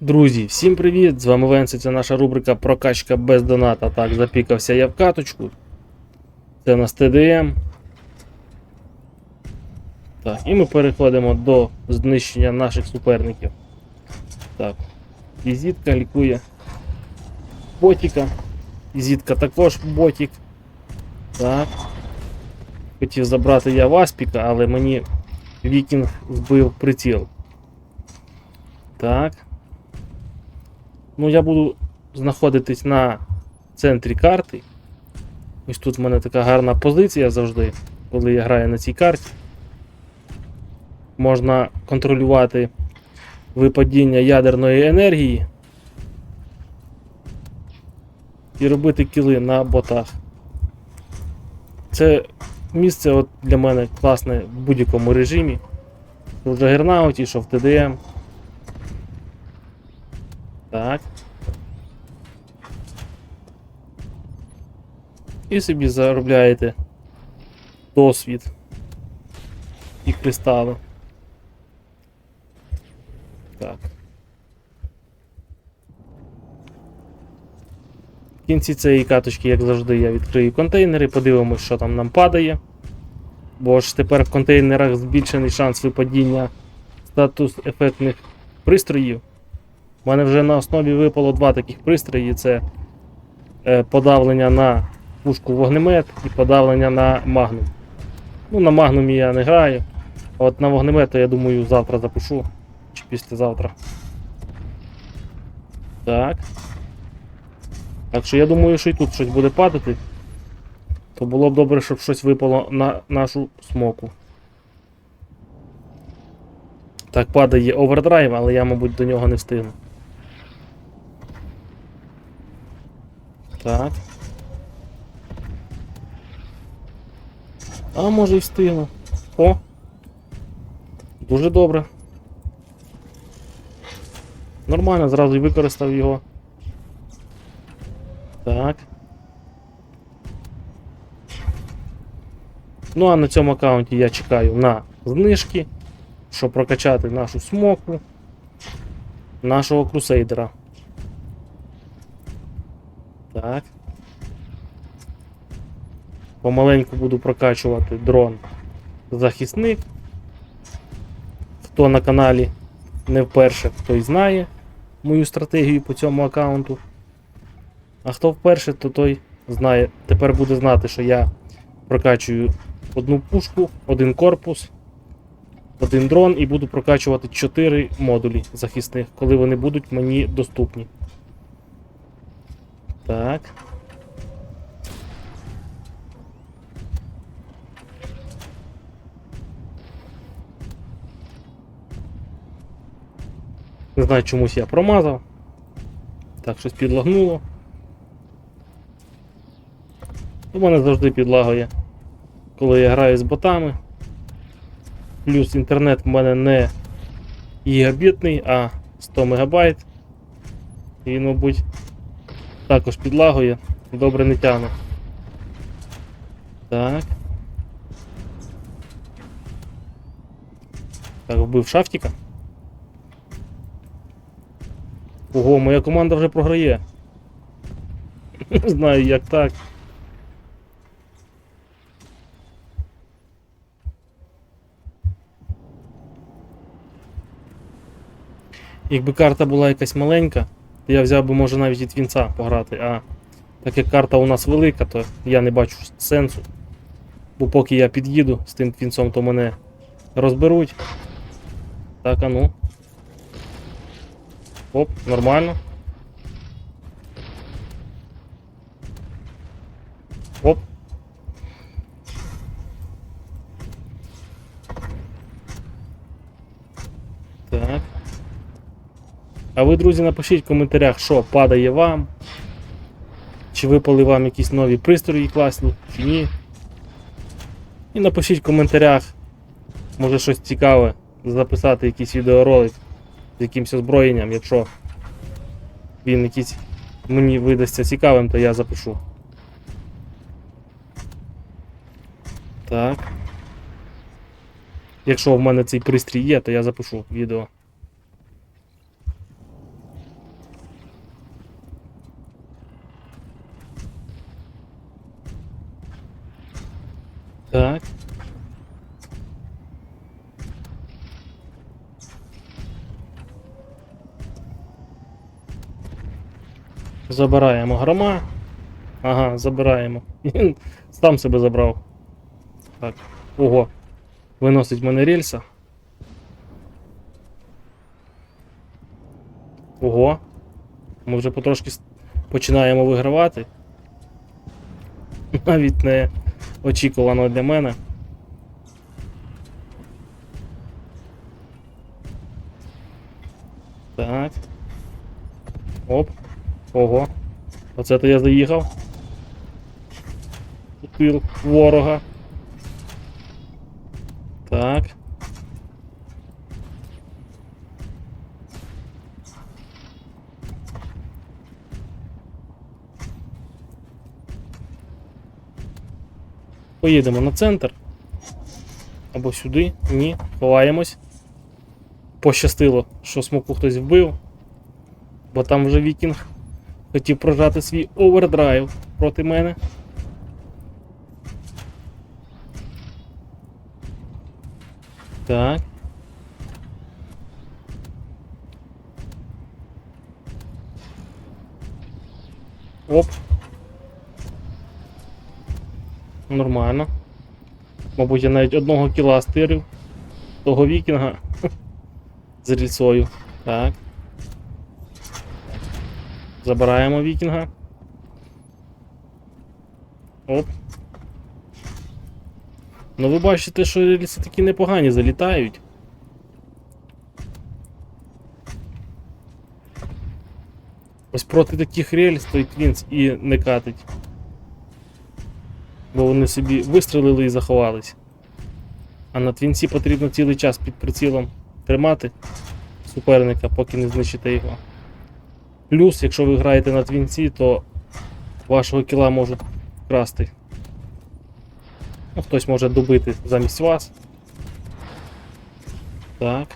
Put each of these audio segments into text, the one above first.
Друзі, всім привіт! З вами Венці, це наша рубрика Прокачка без доната. Так, запікався я в каточку. Це у нас ТДМ. Так, і ми переходимо до знищення наших суперників. Так. Візитка лікує ботіка. Візитка також ботік. Так. Хотів забрати я Васпіка, але мені Вікінг збив приціл. Так. Ну, я буду знаходитись на центрі карти. Ось тут в мене така гарна позиція завжди, коли я граю на цій карті. Можна контролювати випадіння ядерної енергії і робити кіли на ботах. Це місце от для мене класне в будь-якому режимі. Що в Джагернауті, що в ТДМ. Так. І собі заробляєте досвід і кристали. Так. В кінці цієї каточки, як завжди, я відкрию контейнери, подивимось, що там нам падає. Бо ж тепер в контейнерах збільшений шанс випадіння статус ефектних пристроїв. У мене вже на основі випало два таких пристрої: це е, подавлення на пушку вогнемет і подавлення на магнум. Ну, на магнумі я не граю. А от на вогнемет, то я думаю, завтра запишу. Чи післязавтра. Так. Так що я думаю, що і тут щось буде падати. То було б добре, щоб щось випало на нашу смоку. Так, падає овердрайв, але я, мабуть, до нього не встигну. Так. А може і встигну. О! Дуже добре. Нормально, зразу і використав його. Так. Ну а на цьому аккаунті я чекаю на знижки, щоб прокачати нашу смоку, нашого крусейдера. Так. Помаленьку буду прокачувати дрон захисник. Хто на каналі не вперше, той знає мою стратегію по цьому аккаунту. А хто вперше, то той знає. Тепер буде знати, що я прокачую одну пушку, один корпус, один дрон і буду прокачувати 4 модулі захисних, коли вони будуть мені доступні. Так. Не знаю, чомусь я промазав. Так, щось підлагнуло. У мене завжди підлагує, коли я граю з ботами. Плюс інтернет в мене не гігабітний, а 100 мегабайт. І мабуть, також підлагує, добре не тягне. Так. Так, вбив шафтіка. Ого, моя команда вже програє. Знаю як так. Якби карта була якась маленька, я взяв би може навіть від вінця пограти, а так як карта у нас велика, то я не бачу сенсу. Бо поки я під'їду з тим твінцом, то мене розберуть. Так, а ну. Оп, нормально. Оп. Так. А ви, друзі, напишіть в коментарях, що падає вам. Чи випали вам якісь нові пристрої класні, чи ні. І напишіть в коментарях, може щось цікаве, записати якийсь відеоролик з якимось озброєнням, якщо він якийсь мені видасться цікавим, то я запишу. Так. Якщо в мене цей пристрій є, то я запишу відео. Забираємо грома. Ага, забираємо. Він сам себе забрав. Так. Ого. Виносить мене рельса. Ого. Ми вже потрошки починаємо вигравати. Навіть не очікувано для мене. Так. Оп. Ого. Оце то я заїхав. У тил ворога. Так. Поїдемо на центр. Або сюди. Ні. Ховаємось. Пощастило, що смоку хтось вбив. Бо там вже вікінг хотів прожати свій овердрайв проти мене. Так. Оп. Нормально. Мабуть, я навіть одного кіла стирив. Того вікінга. З рільцою. Так. Забираємо вікінга. Оп. Ну ви бачите, що рельси такі непогані залітають. Ось проти таких рельс той клінц і не катить. Бо вони собі вистрелили і заховались. А на твінці потрібно цілий час під прицілом тримати суперника, поки не знищите його. Плюс, якщо ви граєте на твінці, то вашого кіла можуть вкрасти. Ну, хтось може добити замість вас. Так.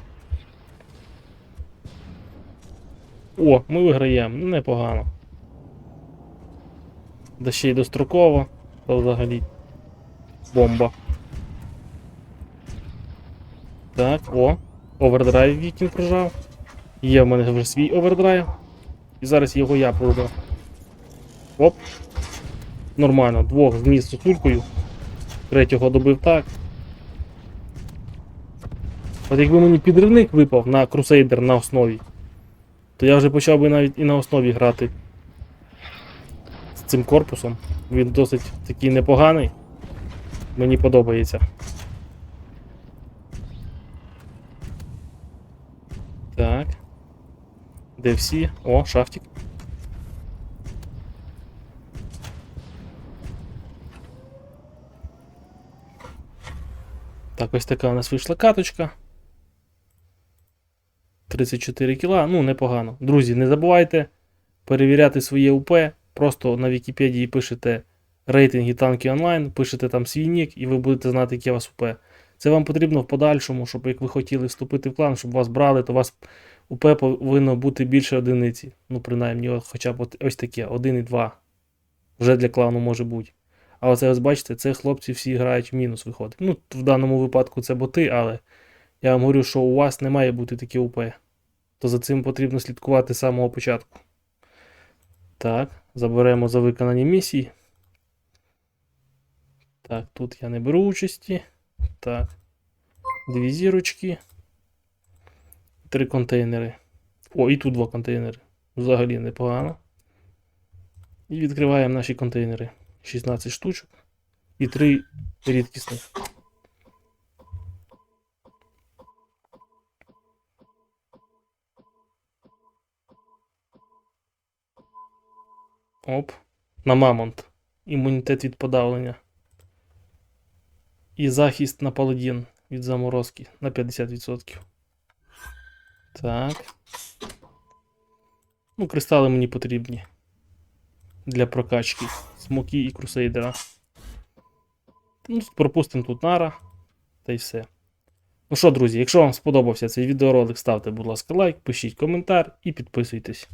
О, ми виграємо. Непогано. Да ще й достроково, то взагалі. Бомба. Так, о. Овердрайв вікінг прожав. Є в мене вже свій овердрайв. І зараз його я пройду. Оп. Нормально, двох зніс сосулькою. Третього добив так. От якби мені підривник випав на крусейдер на основі, то я вже почав би навіть і на основі грати з цим корпусом. Він досить такий непоганий. Мені подобається. Де всі? О, шафтик. Так, ось така у нас вийшла каточка. 34 кіла, ну непогано. Друзі, не забувайте перевіряти своє УП. Просто на Вікіпедії пишете рейтинги танки онлайн, пишете там свій нік, і ви будете знати, яке у вас УП. Це вам потрібно в подальшому, щоб як ви хотіли вступити в клан, щоб вас брали, то вас УП повинно бути більше одиниці. Ну, принаймні, хоча б ось таке, 1 і 2. Вже для клану може бути. А оце ось бачите, це хлопці всі грають в мінус виходить. Ну, в даному випадку це боти, але я вам говорю, що у вас не має бути таке УП. То за цим потрібно слідкувати з самого початку. Так, заберемо за виконані місії. Так, тут я не беру участі. Так. Дві зірочки. Три контейнери. О, і тут два контейнери. Взагалі непогано. І відкриваємо наші контейнери. 16 штучок. І 3 рідкісних. Оп. На мамонт. Імунітет від подавлення. І захист на паладін від заморозки на 50%. Так. Ну, кристали мені потрібні. Для прокачки. Смоки і крусейдера. Ну, пропустимо тут нара. Та й все. Ну що, друзі, якщо вам сподобався цей відеоролик, ставте, будь ласка, лайк, пишіть коментар і підписуйтесь.